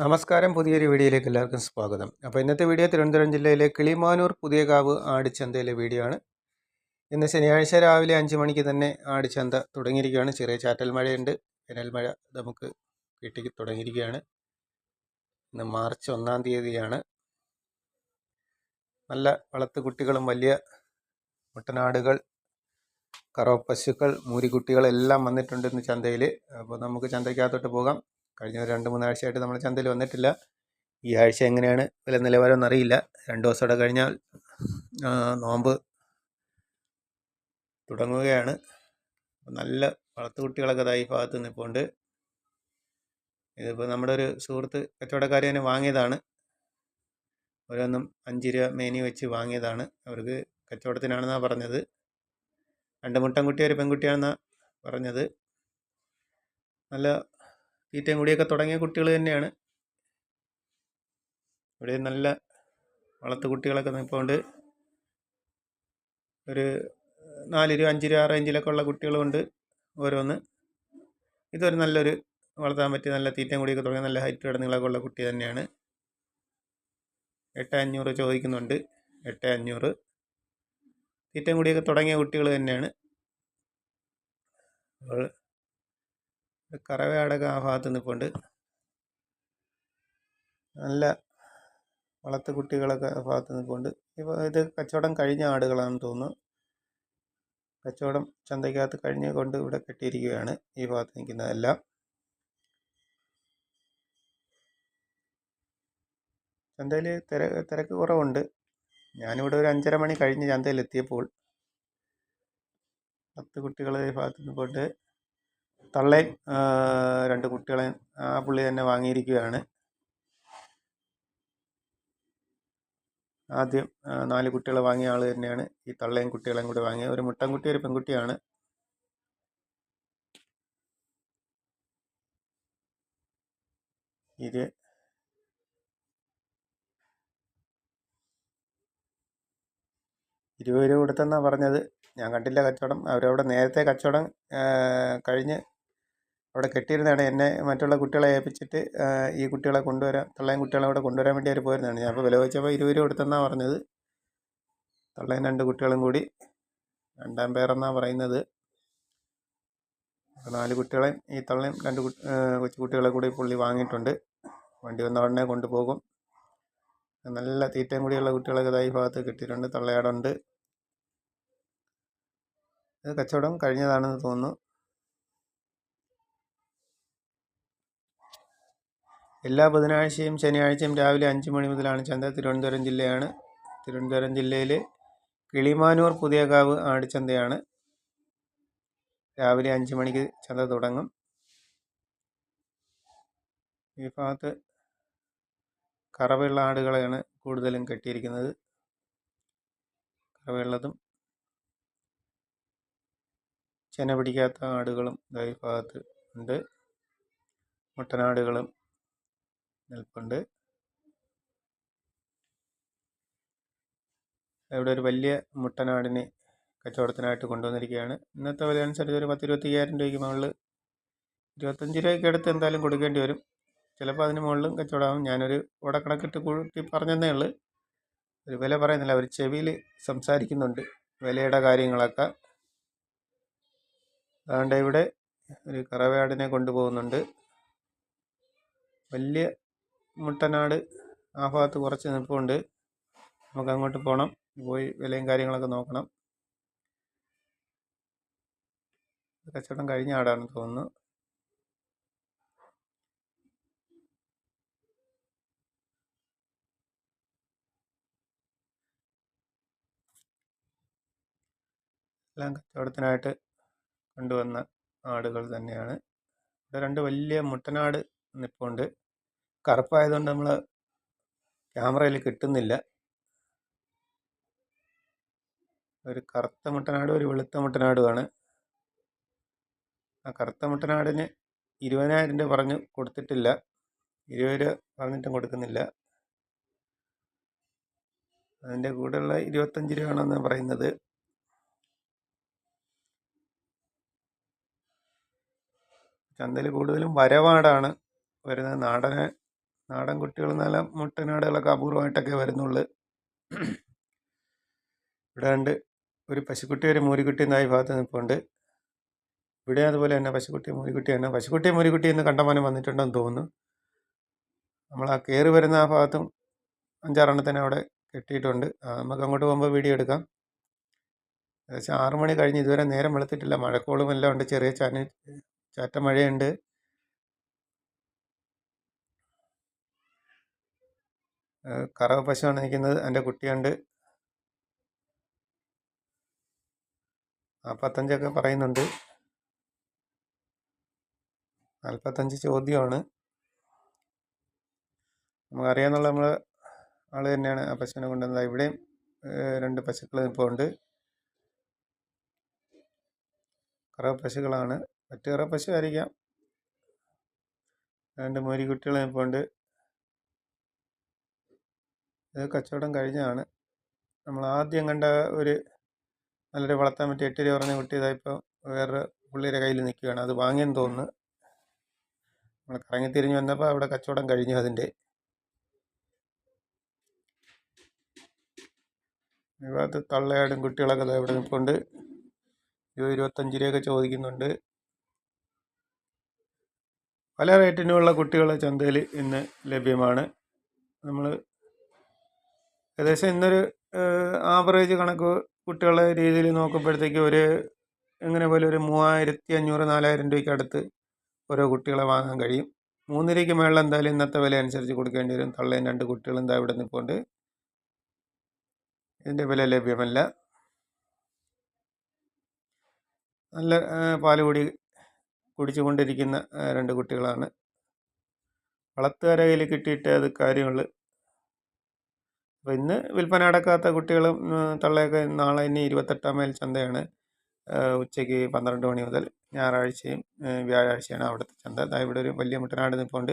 നമസ്കാരം. പുതിയൊരു വീഡിയോയിലേക്ക് എല്ലാവർക്കും സ്വാഗതം. അപ്പോൾ ഇന്നത്തെ വീഡിയോ തിരുവനന്തപുരം ജില്ലയിലെ കിളിമാനൂർ പുതിയകാവ് ആടിച്ചന്തയിലെ വീഡിയോ ആണ്. ഇന്ന് ശനിയാഴ്ച രാവിലെ അഞ്ച് മണിക്ക് തന്നെ ആടിച്ചന്ത തുടങ്ങിയിരിക്കുകയാണ്. ചെറിയ ചാറ്റൽ മഴയുണ്ട്. വേനൽ മഴ നമുക്ക് കിട്ടി തുടങ്ങിയിരിക്കുകയാണ്. ഇന്ന് മാർച്ച് ഒന്നാം തീയതിയാണ്. നല്ല വളർത്തു കുട്ടികളും വലിയ മുട്ടനാടുകൾ കറവ പശുക്കൾ മൂരിക്കുട്ടികൾ എല്ലാം വന്നിട്ടുണ്ട് ഇന്ന് ചന്തയിൽ അപ്പോൾ നമുക്ക് ചന്തയ്ക്കകത്തോട്ട് പോകാം. കഴിഞ്ഞ രണ്ട് മൂന്നാഴ്ചയായിട്ട് നമ്മൾ ചന്തയിൽ വന്നിട്ടില്ല. ഈ ആഴ്ച എങ്ങനെയാണ് വില നിലവാരം എന്നറിയില്ല രണ്ട് ദിവസം കൂടെ കഴിഞ്ഞാൽ നോമ്പ് തുടങ്ങുകയാണ്. നല്ല വളർത്തുകുട്ടികളൊക്കെ ഈ ഭാഗത്ത് നിൽപ്പുണ്ട് ഇതിപ്പോൾ നമ്മുടെ ഒരു സുഹൃത്ത് കച്ചവടക്കാരി തന്നെ വാങ്ങിയതാണ്. ഓരോന്നും അഞ്ച് രൂപ മേനി വെച്ച് വാങ്ങിയതാണ്. അവർക്ക് കച്ചവടത്തിനാണെന്നാണ് പറഞ്ഞത്. രണ്ട് മുട്ടൻകുട്ടി ഒരു പെൺകുട്ടിയാണെന്നാണ് പറഞ്ഞത്. നല്ല തീറ്റയും കൂടിയൊക്കെ തുടങ്ങിയ കുട്ടികൾ തന്നെയാണ്. ഇവിടെ നല്ല വളർത്തു കുട്ടികളൊക്കെ നിൽപ്പുണ്ട് ഒരു നാല് രൂപ അഞ്ച് രൂപ ആ റേഞ്ചിലൊക്കെ ഉള്ള കുട്ടികളുണ്ട് ഓരോന്ന്. ഇതൊരു നല്ലൊരു വളർത്താൻ പറ്റിയ നല്ല തീറ്റയും കൂടിയൊക്കെ തുടങ്ങിയ നല്ല ഹൈറ്റ് കിടന്നുകളൊക്കെ ഉള്ള കുട്ടി തന്നെയാണ്. എട്ട് അഞ്ഞൂറ് ചോദിക്കുന്നുണ്ട്. എട്ട് അഞ്ഞൂറ്. തീറ്റയും കൂടിയൊക്കെ തുടങ്ങിയ കുട്ടികൾ തന്നെയാണ്. അപ്പോൾ കറവയാടൊക്കെ ആ ഭാഗത്ത് നിൽപ്പുണ്ട്. നല്ല വളർത്തു കുട്ടികളൊക്കെ ഭാഗത്ത് നിൽപ്പുണ്ട്. ഇപ്പോൾ ഇത് കച്ചവടം കഴിഞ്ഞ ആടുകളാണെന്ന് തോന്നുന്നു. കച്ചവടം ചന്തയ്ക്കകത്ത് കഴിഞ്ഞ് കൊണ്ട് ഇവിടെ കെട്ടിയിരിക്കുകയാണ് ഈ ഭാഗത്ത് നിൽക്കുന്നതെല്ലാം ചന്തയിൽ തിര തിരക്ക് കുറവുണ്ട്. ഞാനിവിടെ ഒരു അഞ്ചര മണി കഴിഞ്ഞ് ചന്തയിൽ എത്തിയപ്പോൾ പത്ത് കുട്ടികളെ ഈ ഭാഗത്ത് തള്ളയും രണ്ട് കുട്ടികളെ ആ പുള്ളി തന്നെ വാങ്ങിയിരിക്കുകയാണ്. ആദ്യം നാല് കുട്ടികളെ വാങ്ങിയ ആൾ തന്നെയാണ്. ഈ തള്ളയും കുട്ടികളെയും കൂടി വാങ്ങിയത് ഒരു മുട്ടൻകുട്ടി ഒരു പെൺകുട്ടിയാണ്. ഇത് ഇരുപത് രൂപ കൊടുത്തെന്നാണ് പറഞ്ഞത്. ഞാൻ കണ്ടില്ല കച്ചവടം. അവരവിടെ നേരത്തെ കച്ചവടം കഴിഞ്ഞ് അവിടെ കെട്ടിയിരുന്നതാണ് എന്നെ മറ്റുള്ള കുട്ടികളെ ഏൽപ്പിച്ചിട്ട് ഈ കുട്ടികളെ കൊണ്ടുവരാൻ തള്ളയും കുട്ടികളെ അവിടെ കൊണ്ടുവരാൻ വേണ്ടി അവർ പോയിരുന്നതാണ്. ഞാൻ അപ്പോൾ വില വെച്ചപ്പോൾ ഇരുപത് രൂപ കൊടുത്തെന്നാണ് പറഞ്ഞത്. തള്ളയും രണ്ട് കുട്ടികളും കൂടി രണ്ടാം പേരെന്നാണ് പറയുന്നത്. നാല് കുട്ടികളെയും ഈ തള്ളയും രണ്ട് കു- ആ, കൊച്ചു കുട്ടികളെ കൂടി പുള്ളി വാങ്ങിയിട്ടുണ്ട്. വണ്ടി വന്ന ഉടനെ കൊണ്ടുപോകും. നല്ല തീറ്റയും കൂടിയുള്ള കുട്ടികളൊക്കെ ഇതായി ഭാഗത്ത് കിട്ടിയിട്ടുണ്ട്. തള്ളയാടുണ്ട്. ഇത് കച്ചവടം കഴിഞ്ഞതാണെന്ന് തോന്നുന്നു. എല്ലാ ബുധനാഴ്ചയും ശനിയാഴ്ചയും രാവിലെ അഞ്ച് മണി മുതലാണ് ചന്ത തിരുവനന്തപുരം ജില്ലയാണ്. തിരുവനന്തപുരം ജില്ലയിൽ കിളിമാനൂർ പുതിയകാവ് ആടിച്ചന്തയാണ് രാവിലെ അഞ്ച് മണിക്ക് ചന്ത തുടങ്ങും. ഈ ഭാഗത്ത് കറവയുള്ള ആടുകളെയാണ് കൂടുതലും കെട്ടിയിരിക്കുന്നത്. കറവയുള്ളതും ചെന പിടിക്കാത്ത ആടുകളും ഈ ഭാഗത്ത് ഉണ്ട്. മുട്ടനാടുകളും നിൽപ്പുണ്ട്. ഇവിടെ ഒരു വലിയ മുട്ടനാടിനെ കച്ചവടത്തിനായിട്ട് കൊണ്ടുവന്നിരിക്കുകയാണ്. ഇന്നത്തെ വില അനുസരിച്ച് ഒരു പത്ത് ഇരുപത്തി അയ്യായിരം രൂപയ്ക്ക് മുകളിൽ ഇരുപത്തഞ്ച് രൂപയ്ക്ക് അടുത്ത് എന്തായാലും കൊടുക്കേണ്ടി വരും. ചിലപ്പോൾ അതിന് മുകളിലും കച്ചവടമാകും ഞാനൊരു ഓടക്കണക്കിട്ട് കൂട്ടി പറഞ്ഞതേ ഉള്ളൂ. ഒരു വില പറയുന്നില്ല. അവർ ചെവിയിൽ സംസാരിക്കുന്നുണ്ട്. വിലയുടെ കാര്യങ്ങളൊക്കെ. അതുകൊണ്ട് ഇവിടെ ഒരു കറവയാടിനെ കൊണ്ടുപോകുന്നുണ്ട്. വലിയ മുട്ടനാട് ആ ഭാഗത്ത് കുറച്ച് നിൽപ്പുണ്ട്. നമുക്ക് അങ്ങോട്ട് പോകണം പോയി വിലയും കാര്യങ്ങളൊക്കെ നോക്കണം. കച്ചവടം കഴിഞ്ഞ ആടാണെന്ന് തോന്നുന്നു. എല്ലാം കച്ചവടത്തിനായിട്ട് കൊണ്ടുവന്ന ആടുകൾ തന്നെയാണ്. ഇവിടെ രണ്ട് വലിയ മുട്ടനാട് നിൽപ്പുണ്ട് കറുപ്പായതുകൊണ്ട് നമ്മൾ ക്യാമറയിൽ കിട്ടുന്നില്ല. ഒരു കറുത്ത മുട്ടനാടും ഒരു വെളുത്ത മുട്ടനാടുമാണ്. ആ കറുത്ത മുട്ടനാടിന് ഇരുപതിനായിരം രൂപ പറഞ്ഞു കൊടുത്തിട്ടില്ല. ഇരുപത് രൂപ പറഞ്ഞിട്ടും കൊടുക്കുന്നില്ല. അതിന്റെ കൂടെയുള്ള ഇരുപത്തഞ്ച് രൂപയാണെന്ന് പറയുന്നത്. ചന്തയിൽ കൂടുതലും വരവാടാണ് വരുന്നത്. നാടന് നാടൻ കുട്ടികൾ നല്ല മുട്ടനാടുകളൊക്കെ അപൂർവമായിട്ടൊക്കെ വരുന്നുള്ളു. ഇവിടെ ഒരു പശുക്കുട്ടി ഒരു മൂരിക്കുട്ടി എന്നായി ഭാഗത്ത് നിൽപ്പുണ്ട്. ഇവിടെ അതുപോലെ തന്നെ പശുക്കുട്ടി മൂരിക്കുട്ടി തന്നെ. പശുക്കുട്ടി മൂരിക്കുട്ടി എന്ന് കണ്ടമാനം വന്നിട്ടുണ്ടെന്ന് തോന്നുന്നു. നമ്മൾ ആ കയറി വരുന്ന ആ ഭാഗത്തും അഞ്ചാറെണ്ണത്തിനെ അവിടെ കെട്ടിയിട്ടുണ്ട്. നമുക്ക് അങ്ങോട്ട് പോകുമ്പോൾ വീഡിയോ എടുക്കാം. ഏകദേശം ആറുമണി കഴിഞ്ഞ് ഇതുവരെ നേരം വെളുത്തിട്ടില്ല. മഴക്കോളും എല്ലാം ഉണ്ട്. ചെറിയ ചന ചാറ്റ മഴയുണ്ട്. കറവ പശുവാണ് നിൽക്കുന്നത്. എന്റെ കുട്ടിയുണ്ട്. നാൽപ്പത്തഞ്ചൊക്കെ പറയുന്നുണ്ട്. നാൽപ്പത്തഞ്ച് ചോദ്യമാണ്. നമുക്കറിയാന്നുള്ള നമ്മൾ ആൾ തന്നെയാണ് ആ പശുവിനെ കൊണ്ടുവന്നത്. ഇവിടെയും രണ്ട് പശുക്കൾ ഇപ്പോൾ ഉണ്ട്. കറവ പശുക്കളാണ്. മറ്റു കറവ പശു ആയിരിക്കാം രണ്ട് മോരിക്കുട്ടികൾ ഇപ്പോൾ ഉണ്ട്. ഇത് കച്ചവടം കഴിഞ്ഞതാണ്. നമ്മൾ ആദ്യം കണ്ട ഒരു നല്ലൊരു വളർത്താൻ പറ്റിയ എട്ട് രൂപ പറഞ്ഞ കുട്ടി ഇതായിപ്പോൾ വേറെ പുള്ളിയുടെ കയ്യിൽ നിൽക്കുകയാണ്. അത് വാങ്ങിയെന്ന് തോന്നുന്നു. നമ്മൾ കറങ്ങി തിരിഞ്ഞ് വന്നപ്പോൾ അവിടെ കച്ചവടം കഴിഞ്ഞു അതിന്റെ. ഭാഗത്ത് തള്ളയാടും കുട്ടികളൊക്കെ ഇവിടെ നിൽപ്പുണ്ട് ഇരുപത് ഇരുപത്തഞ്ച് രൂപയൊക്കെ ചോദിക്കുന്നുണ്ട്. പല റേറ്റിനുമുള്ള കുട്ടികൾ ചന്തയിൽ ഇന്ന് ലഭ്യമാണ്. നമ്മൾ ഏകദേശം ഇന്നൊരു ആവറേജ് കണക്ക് കുട്ടികളുടെ രീതിയിൽ നോക്കുമ്പോഴത്തേക്ക് ഒരു എങ്ങനെ പോലെ ഒരു മൂവായിരത്തി അഞ്ഞൂറ് നാലായിരം രൂപയ്ക്ക് അടുത്ത് ഓരോ കുട്ടികളെ വാങ്ങാൻ കഴിയും. മൂന്നരയ്ക്ക് മേളിൽ എന്തായാലും ഇന്നത്തെ വില അനുസരിച്ച് കൊടുക്കേണ്ടി വരും. തള്ളയും രണ്ട് കുട്ടികളും എന്താ ഇവിടെ നിൽപ്പുണ്ട്. ഇതിന്റെ വില ലഭ്യമല്ല. നല്ല പാൽ കൂടി കുടിച്ചുകൊണ്ടിരിക്കുന്ന രണ്ട് കുട്ടികളാണ്. വളർത്തുകാരെ കയ്യിൽ കിട്ടിയിട്ട് അത് കാര്യമുള്ളൂ അപ്പോൾ ഇന്ന് വിൽപ്പന അടക്കാത്ത കുട്ടികളും തള്ളയൊക്കെ നാളെ ഇനി ഇരുപത്തെട്ടാം മേൽ ചന്തയാണ്. ഉച്ചയ്ക്ക് പന്ത്രണ്ട് മണി മുതൽ ഞായറാഴ്ചയും വ്യാഴാഴ്ചയാണ് അവിടുത്തെ ചന്ത. അതായത് ഇവിടെ ഒരു വലിയ മുട്ടനാട് നിൽപ്പുണ്ട്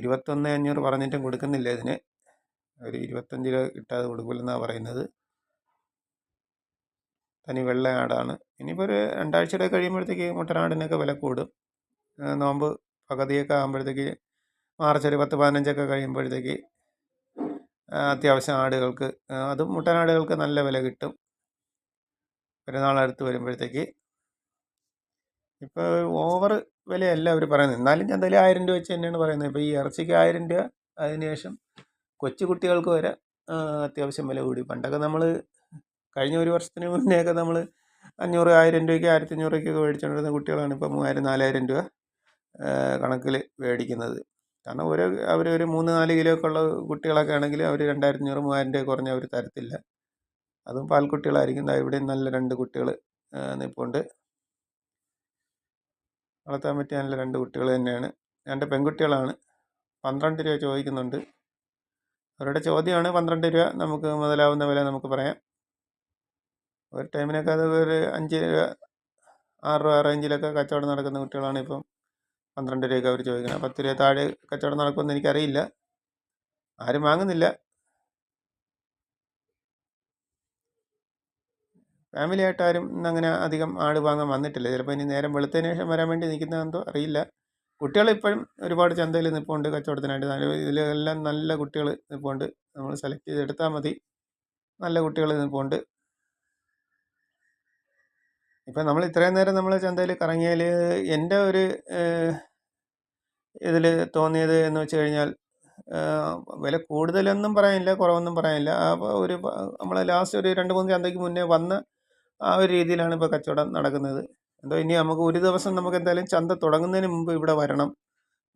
ഇരുപത്തൊന്ന് അഞ്ഞൂറ് പറഞ്ഞിട്ടും കൊടുക്കുന്നില്ല ഇതിന്. ഒരു ഇരുപത്തഞ്ച് രൂപ കിട്ടാതെ കൊടുക്കില്ലെന്നാണ് പറയുന്നത്. തനി വെള്ള ആടാണ്. ഇനിയിപ്പോൾ ഒരു രണ്ടാഴ്ചയുടെ കഴിയുമ്പോഴത്തേക്ക് മുട്ടനാടിനൊക്കെ വില കൂടും. നോമ്പ് പകുതിയൊക്കെ ആകുമ്പോഴത്തേക്ക് മാർച്ച് ഒരു പത്ത് പതിനഞ്ചൊക്കെ കഴിയുമ്പോഴത്തേക്ക് അത്യാവശ്യം ആടുകൾക്ക് അതും മുട്ടനാടുകൾക്ക് നല്ല വില കിട്ടും. പെരുന്നാൾ അടുത്ത് വരുമ്പോഴത്തേക്ക്. ഇപ്പോൾ ഓവർ വിലയല്ല അവർ പറയുന്നത്. എന്നാലും ചന്തയിൽ ആയിരം രൂപ വെച്ച് തന്നെയാണ് പറയുന്നത്. ഇപ്പോൾ ഈ ഇറച്ചിക്ക് ആയിരം രൂപ അതിനുശേഷം കൊച്ചു കുട്ടികൾക്ക് വരെ അത്യാവശ്യം വില കൂടി. പണ്ടൊക്കെ നമ്മൾ കഴിഞ്ഞ ഒരു വർഷത്തിന് മുന്നേയൊക്കെ നമ്മൾ അഞ്ഞൂറ് ആയിരം രൂപയ്ക്ക് ആയിരത്തി അഞ്ഞൂറ് രൂപയ്ക്കൊക്കെ മേടിച്ചുകൊണ്ടിരുന്ന കുട്ടികളാണ് ഇപ്പോൾ മൂവായിരം നാലായിരം രൂപ കണക്കിൽ മേടിക്കുന്നത്. കാരണം ഒരു അവർ ഒരു മൂന്ന് നാല് കിലോ ഒക്കെ ഉള്ള കുട്ടികളൊക്കെ ആണെങ്കിൽ അവർ രണ്ടായിരത്തി അഞ്ഞൂറ് മൂവായിരം രൂപ കുറഞ്ഞ് അവർ തരത്തില്ല. അതും പാൽക്കുട്ടികളായിരിക്കും. കുട്ടികളായിരിക്കും ഇവിടെയും നല്ല രണ്ട് കുട്ടികൾ നിൽപ്പുണ്ട് വളർത്താൻ പറ്റിയ നല്ല രണ്ട് കുട്ടികൾ തന്നെയാണ്. രണ്ട് പെൺകുട്ടികളാണ്. പന്ത്രണ്ട് രൂപ ചോദിക്കുന്നുണ്ട്. അവരുടെ ചോദ്യമാണ് പന്ത്രണ്ട് രൂപ നമുക്ക് മുതലാവുന്ന വില നമുക്ക് പറയാം. ഒരു ടൈമിനൊക്കെ അത് ഒരു അഞ്ച് രൂപ ആറ് രൂപ റേഞ്ചിലൊക്കെ കച്ചവടം നടക്കുന്ന കുട്ടികളാണ് ഇപ്പം. പന്ത്രണ്ട് രൂപയൊക്കെ അവർ ചോദിക്കുന്നത് പത്ത് രൂപ താഴെ കച്ചവടം നടക്കുമെന്ന് എനിക്കറിയില്ല. ആരും വാങ്ങുന്നില്ല. ഫാമിലി ആയിട്ട് ആരും അങ്ങനെ അധികം ആട് വാങ്ങാൻ വന്നിട്ടില്ല. ചിലപ്പോൾ ഇനി നേരം വെളുത്തതിന് ശേഷം വരാൻ വേണ്ടി നിൽക്കുന്നതെന്തോ അറിയില്ല. കുട്ടികൾ ഇപ്പോഴും ഒരുപാട് ചന്തയിൽ നിൽപ്പുണ്ട് കച്ചവടത്തിനായിട്ട്. നല്ല- ഇതിലെല്ലാം നല്ല കുട്ടികൾ നിൽപ്പുണ്ട് നമ്മൾ സെലക്ട് ചെയ്തെടുത്താൽ മതി. നല്ല കുട്ടികൾ നിൽപ്പുണ്ട് ഇപ്പം നമ്മൾ ഇത്രയും നേരം നമ്മൾ ചന്തയിൽ കറങ്ങിയാൽ എന്റെ ഒരു ഇതിൽ തോന്നിയത് എന്ന് വെച്ച് കഴിഞ്ഞാൽ വില കൂടുതലൊന്നും പറയാനില്ല കുറവൊന്നും പറയാനില്ല. അപ്പോൾ ഒരു നമ്മൾ ലാസ്റ്റ് ഒരു രണ്ട് മൂന്ന് ചന്തയ്ക്ക് മുന്നേ വന്ന ആ ഒരു രീതിയിലാണ് ഇപ്പോൾ കച്ചവടം നടക്കുന്നത്. എന്തോ ഇനി നമുക്ക് ഒരു ദിവസം നമുക്ക് എന്തായാലും ചന്ത തുടങ്ങുന്നതിന് മുമ്പ് ഇവിടെ വരണം.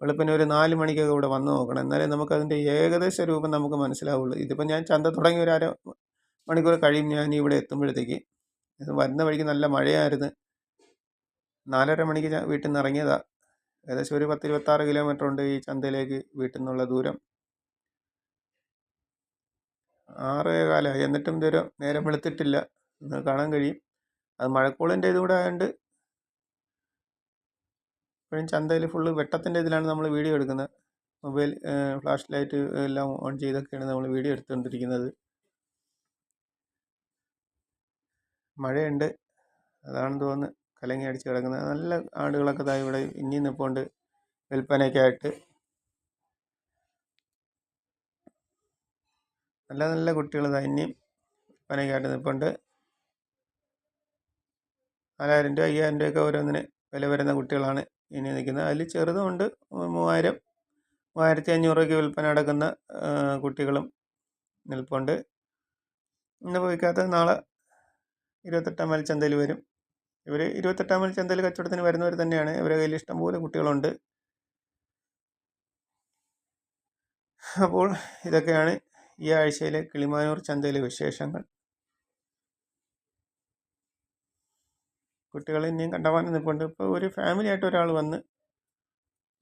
വെളുപ്പിന് ഒരു നാല് മണിക്കൊക്കെ ഇവിടെ വന്ന് നോക്കണം. എന്നാലേ നമുക്ക് അതിന്റെ ഏകദേശ രൂപം നമുക്ക് മനസ്സിലാവുള്ളൂ. ഇതിപ്പോൾ ഞാൻ ചന്ത തുടങ്ങി ഒരു അര മണിക്കൂർ കഴിയും ഞാൻ ഇവിടെ എത്തുമ്പോഴത്തേക്ക്. ഇത് വരുന്ന വഴിക്ക് നല്ല മഴയായിരുന്നു. നാലര മണിക്ക് വീട്ടിൽ നിന്ന് ഇറങ്ങിയതാ. ഏകദേശം ഒരു പത്ത് ഇരുപത്താറ് കിലോമീറ്റർ ഉണ്ട് ഈ ചന്തയിലേക്ക് വീട്ടിൽ നിന്നുള്ള ദൂരം. ആറ് കാലമായി എന്നിട്ടും ഇതുവരെ നേരം വെളുത്തിട്ടില്ല. കാണാൻ കഴിയും. അത് മഴക്കോളിന്റെ ഇതുകൂടെ ആയതുകൊണ്ട് ഇപ്പോഴും ചന്തയിൽ ഫുള്ള് വെട്ടത്തിന്റെ ഇതിലാണ് നമ്മൾ വീഡിയോ എടുക്കുന്നത്. മൊബൈൽ ഫ്ലാഷ് ലൈറ്റ് എല്ലാം ഓൺ ചെയ്തൊക്കെയാണ് നമ്മൾ വീഡിയോ എടുത്തുകൊണ്ടിരിക്കുന്നത്. മഴയുണ്ട്. അതാണെന്ന് തോന്നുന്നു. കലങ്ങി അടിച്ച് കിടക്കുന്ന നല്ല ആടുകളൊക്കെ ദാ ഇവിടെ ഇനി നിൽപ്പുണ്ട് വിൽപ്പനയ്ക്കായിട്ട്. നല്ല നല്ല കുട്ടികൾ ഇനിയും വിൽപ്പനയ്ക്കായിട്ട് നിൽപ്പുണ്ട് നാലായിരം രൂപ അയ്യായിരം രൂപയൊക്കെ ഓരോന്നിന് വില വരുന്ന കുട്ടികളാണ് ഇനി നിൽക്കുന്നത്. അതിൽ ചെറുതുമുണ്ട് മൂവായിരം. മൂവായിരത്തി അഞ്ഞൂറ് രൂപയ്ക്ക് വിൽപ്പന നടക്കുന്ന കുട്ടികളും നിൽപ്പുണ്ട്. ഇന്ന് പോയിക്കാത്ത നാളെ ഇരുപത്തെട്ടാം മൈൽ ചന്തയിൽ വരും. ഇവർ ഇരുപത്തെട്ടാം മൈൽ ചന്തയിൽ കച്ചവടത്തിന് വരുന്നവർ തന്നെയാണ്. ഇവരുടെ കയ്യിൽ ഇഷ്ടംപോലെ കുട്ടികളുണ്ട്. അപ്പോൾ ഇതൊക്കെയാണ് ഈ ആഴ്ചയിലെ കിളിമാനൂർ ചന്തയിലെ വിശേഷങ്ങൾ. കുട്ടികൾ ഇനിയും കണ്ടമാനം നിൽപ്പുണ്ട്. ഇപ്പോൾ ഒരു ഫാമിലി ആയിട്ട് ഒരാൾ വന്ന്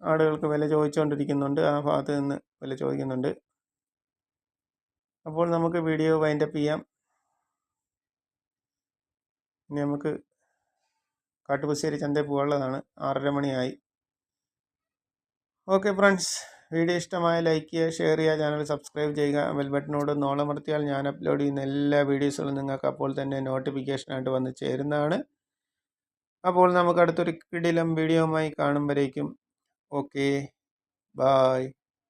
ആടുകൾക്ക് വില ചോദിച്ചുകൊണ്ടിരിക്കുന്നുണ്ട് ആ ഭാഗത്ത് നിന്ന് വില ചോദിക്കുന്നുണ്ട്. അപ്പോൾ നമുക്ക് വീഡിയോ വൈൻഡപ്പ് ചെയ്യാം. ഇനി നമുക്ക് കാട്ടുപശ്ശേരി ചന്തയിൽ പോകാനുള്ളതാണ്. ആറര മണിയായി. ഓക്കെ ഫ്രണ്ട്സ് വീഡിയോ ഇഷ്ടമായ ലൈക്ക് ചെയ്യുക ഷെയർ ചെയ്യുക ചാനൽ സബ്സ്ക്രൈബ് ചെയ്യുക ബെൽ ബട്ടനോട് നോളമർത്തിയാൽ ഞാൻ അപ്ലോഡ് ചെയ്യുന്ന എല്ലാ വീഡിയോസുകളും നിങ്ങൾക്ക് അപ്പോൾ തന്നെ നോട്ടിഫിക്കേഷനായിട്ട് വന്ന് ചേരുന്നതാണ്. അപ്പോൾ നമുക്ക് അടുത്തൊരു കിടിലം വീഡിയോയുമായി കാണുമ്പോഴേക്കും. Okay bye